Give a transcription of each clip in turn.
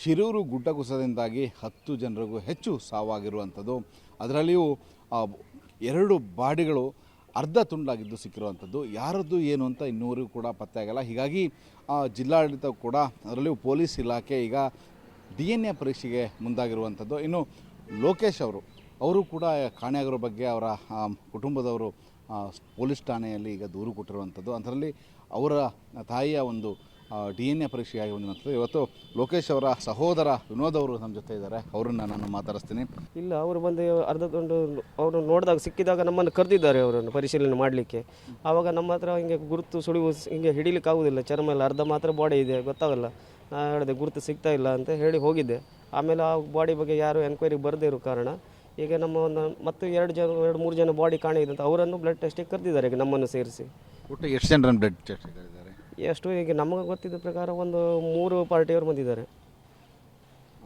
ಶಿರೂರು ಗುಡ್ಡ ಕುಸದಿಂದಾಗಿ ಹತ್ತು ಜನರಿಗೂ ಹೆಚ್ಚು ಸಾವಾಗಿರುವಂಥದ್ದು. ಅದರಲ್ಲಿಯೂ ಎರಡು ಬಾಡಿಗಳು ಅರ್ಧ ತುಂಡಾಗಿದ್ದು ಸಿಕ್ಕಿರುವಂಥದ್ದು. ಯಾರದ್ದು ಏನು ಅಂತ ಇನ್ನೂರಿಗೂ ಕೂಡ ಪತ್ತೆ ಆಗಲ್ಲ. ಹೀಗಾಗಿ ಜಿಲ್ಲಾಡಳಿತ ಕೂಡ ಅದರಲ್ಲಿಯೂ ಪೊಲೀಸ್ ಇಲಾಖೆ ಈಗ ಡಿ ಎನ್ ಎ ಪರೀಕ್ಷೆಗೆ ಮುಂದಾಗಿರುವಂಥದ್ದು. ಇನ್ನು ಲೋಕೇಶ್ ಅವರು ಅವರು ಕೂಡ ಕಾಣೆಯಾಗಿರೋ ಬಗ್ಗೆ ಅವರ ಕುಟುಂಬದವರು ಪೊಲೀಸ್ ಠಾಣೆಯಲ್ಲಿ ಈಗ ದೂರು ಕೊಟ್ಟಿರುವಂಥದ್ದು. ಅದರಲ್ಲಿ ಅವರ ತಾಯಿಯ ಒಂದು ಡಿ ಎನ್ ಎ ಪರೀಕ್ಷೆಯಾಗಿ ಬಂದಿರುವಂಥದ್ದು ಇವತ್ತು ಲೋಕೇಶ್ ಅವರ ಸಹೋದರ ವಿನೋದ್ ಅವರು ನಮ್ಮ ಜೊತೆ ಇದ್ದಾರೆ. ಅವರನ್ನು ನಾನು ಮಾತಾಡಿಸ್ತೀನಿ. ಇಲ್ಲ ಅವರು ಬಂದು ಅರ್ಧ ಅವರು ನೋಡಿದಾಗ ಸಿಕ್ಕಿದಾಗ ನಮ್ಮನ್ನು ಕರೆದಿದ್ದಾರೆ ಅವರನ್ನು ಪರಿಶೀಲನೆ ಮಾಡಲಿಕ್ಕೆ. ಆವಾಗ ನಮ್ಮ ಹತ್ರ ಹಿಂಗೆ ಗುರುತು ಸುಳಿವು ಹಿಂಗೆ ಹಿಡಿಲಿಕ್ಕೆ ಆಗೋದಿಲ್ಲ ಚರ್ಮ ಎಲ್ಲ ಅರ್ಧ ಮಾತ್ರ ಬಾಡಿ ಇದೆ ಗೊತ್ತಾಗಲ್ಲ. ನಾನು ಹೇಳಿದೆ ಗುರುತು ಸಿಗ್ತಾ ಇಲ್ಲ ಅಂತ ಹೇಳಿ ಹೋಗಿದ್ದೆ. ಆಮೇಲೆ ಆ ಬಾಡಿ ಬಗ್ಗೆ ಯಾರು ಎನ್ಕ್ವೈರಿ ಬರದೇ ಇರೋ ಕಾರಣ ಈಗ ನಮ್ಮ ಒಂದು ಮತ್ತು ಎರಡು ಜನ ಎರಡು ಮೂರು ಜನ ಬಾಡಿ ಕಾಣಿದೆ ಅಂತ ಅವರನ್ನು ಬ್ಲಡ್ ಟೆಸ್ಟಿಗೆ ಕರೆದಿದ್ದಾರೆ ಈಗ ನಮ್ಮನ್ನು ಸೇರಿಸಿ. ಒಟ್ಟು ಎಷ್ಟು ಜನರನ್ನು ಬ್ಲಡ್ ಟೆಸ್ಟ್ ಎಷ್ಟು ಈಗ ನಮಗೆ ಗೊತ್ತಿದ್ದ ಪ್ರಕಾರ ಒಂದು ಮೂರು ಪಾರ್ಟಿಯವರು ಬಂದಿದ್ದಾರೆ.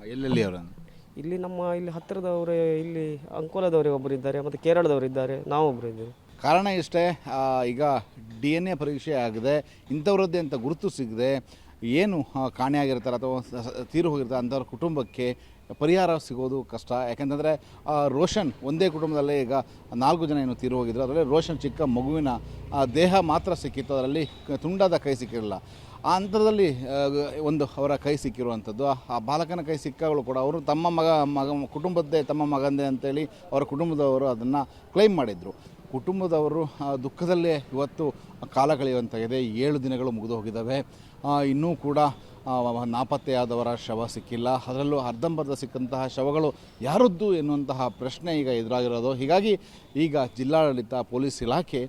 ಎಲ್ಲೆಲ್ಲಿ ಅವರನ್ನು? ಇಲ್ಲಿ ನಮ್ಮ ಇಲ್ಲಿ ಹತ್ತಿರದವರು ಇಲ್ಲಿ ಅಂಕೋಲದವರು ಒಬ್ಬರು ಇದ್ದಾರೆ ಮತ್ತು ಕೇರಳದವರು ಇದ್ದಾರೆ ನಾವೊಬ್ಬರು ಇದ್ದೀವಿ. ಕಾರಣ ಇಷ್ಟೇ ಆ, ಈಗ ಡಿ ಎನ್ ಎ ಪರೀಕ್ಷೆ ಆಗದೆ ಇಂಥವ್ರದ್ದೇ ಅಂತ ಗುರುತು ಸಿಗದೆ ಏನು ಆ, ಕಾಣೆಯಾಗಿರ್ತಾರೆ ಅಥವಾ ಸ- ಸ- ತೀರು ಹೋಗಿರ್ತಾರೆ ಅಂಥವ್ರ ಕುಟುಂಬಕ್ಕೆ ಪರಿಹಾರ ಸಿಗೋದು ಕಷ್ಟ. ಯಾಕೆಂತಂದರೆ ರೋಷನ್ ಒಂದೇ ಕುಟುಂಬದಲ್ಲೇ ಈಗ ನಾಲ್ಕು ಜನ ಏನು ತೀರು ಹೋಗಿದ್ರು. ಅದರಲ್ಲಿ ರೋಷನ್ ಚಿಕ್ಕ ಮಗುವಿನ ದೇಹ ಮಾತ್ರ ಸಿಕ್ಕಿತ್ತು. ಅದರಲ್ಲಿ ತುಂಡಾದ ಕೈ ಸಿಕ್ಕಿರಲಿಲ್ಲ. ಆ ಅಂತರದಲ್ಲಿ ಒಂದು ಅವರ ಕೈ ಸಿಕ್ಕಿರುವಂಥದ್ದು. ಆ ಬಾಲಕನ ಕೈ ಸಿಕ್ಕಾಗಲೂ ಕೂಡ ಅವರು ತಮ್ಮ ಮಗ ಮಗ, ಕುಟುಂಬದ್ದೇ ತಮ್ಮ ಮಗಂದೇ ಅಂತೇಳಿ ಅವರ ಕುಟುಂಬದವರು ಅದನ್ನು ಕ್ಲೈಮ್ ಮಾಡಿದರು. ಕುಟುಂಬದವರು ದುಃಖದಲ್ಲೇ ಇವತ್ತು ಕಾಲ ಕಳೆಯುವಂತಾಗಿದೆ. ಏಳು ದಿನಗಳು ಮುಗಿದು ಹೋಗಿದ್ದಾವೆ. ಇನ್ನೂ ಕೂಡ ನಾಪತ್ತೆಯಾದವರ ಶವ ಸಿಕ್ಕಿಲ್ಲ. ಅದರಲ್ಲೂ ಅರ್ಧಂಬರ್ಧ ಸಿಕ್ಕಂತಹ ಶವಗಳು ಯಾರದ್ದು ಎನ್ನುವಂತಹ ಪ್ರಶ್ನೆ ಈಗ ಎದುರಾಗಿರೋದು. ಹೀಗಾಗಿ ಈಗ ಜಿಲ್ಲಾಡಳಿತ, ಪೊಲೀಸ್ ಇಲಾಖೆ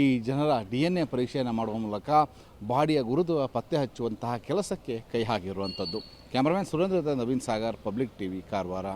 ಈ ಜನರ ಡಿ ಎನ್ ಎ ಪರೀಕ್ಷೆಯನ್ನು ಮಾಡುವ ಮೂಲಕ ಬಾಡಿಯ ಗುರುತು, ಪತ್ತೆ ಹಚ್ಚುವಂತಹ ಕೆಲಸಕ್ಕೆ ಕೈ ಹಾಕಿರುವಂಥದ್ದು. Cameraman Surendra Naveen Sagar, public TV, Karwar.